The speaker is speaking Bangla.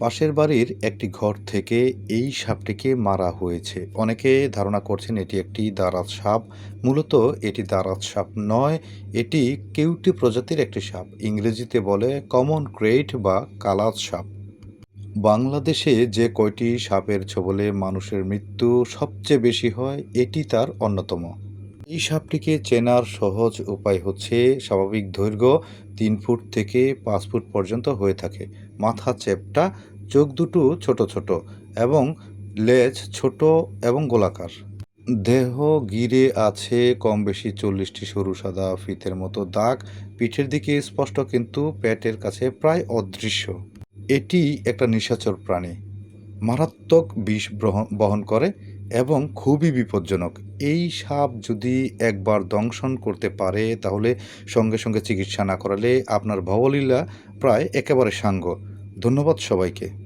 পাশের বাড়ির একটি ঘর থেকে এই সাপটিকে মারা হয়েছে। অনেকে ধারণা করছেন এটি একটি দারাজ সাপ। মূলত এটি দারাজ সাপ নয়, এটি কেউটি প্রজাতির একটি সাপ। ইংরেজিতে বলে কমন ক্রেট বা কালাজ সাপ। বাংলাদেশে যে কয়টি সাপের ছোবলে মানুষের মৃত্যু সবচেয়ে বেশি হয়, এটি তার অন্যতম। এই সাপটিকে চেনার সহজ উপায় হচ্ছে স্বাভাবিক দৈর্ঘ্য তিন ফুট থেকে পাঁচ ফুট পর্যন্ত হয়ে থাকে। মাথা চেপটা, চোখ দুটো ছোট ছোট এবং লেজ ছোট এবং গোলাকার। দেহ গিরে আছে কম বেশি চল্লিশটি সরু সাদা ফিতের মতো দাগ। পিঠের দিকে স্পষ্ট কিন্তু পেটের কাছে প্রায় অদৃশ্য। এটি একটা নিশাচর প্রাণী। মারাত্মক বিষ বহন করে। এবং খুবই বিপজ্জনক। এই সাপ যদি একবার দংশন করতে পারে, তাহলে সঙ্গে সঙ্গে চিকিৎসা না করালে আপনার ভবলীলা প্রায় একেবারে সাঙ্গ। ধন্যবাদ সবাইকে।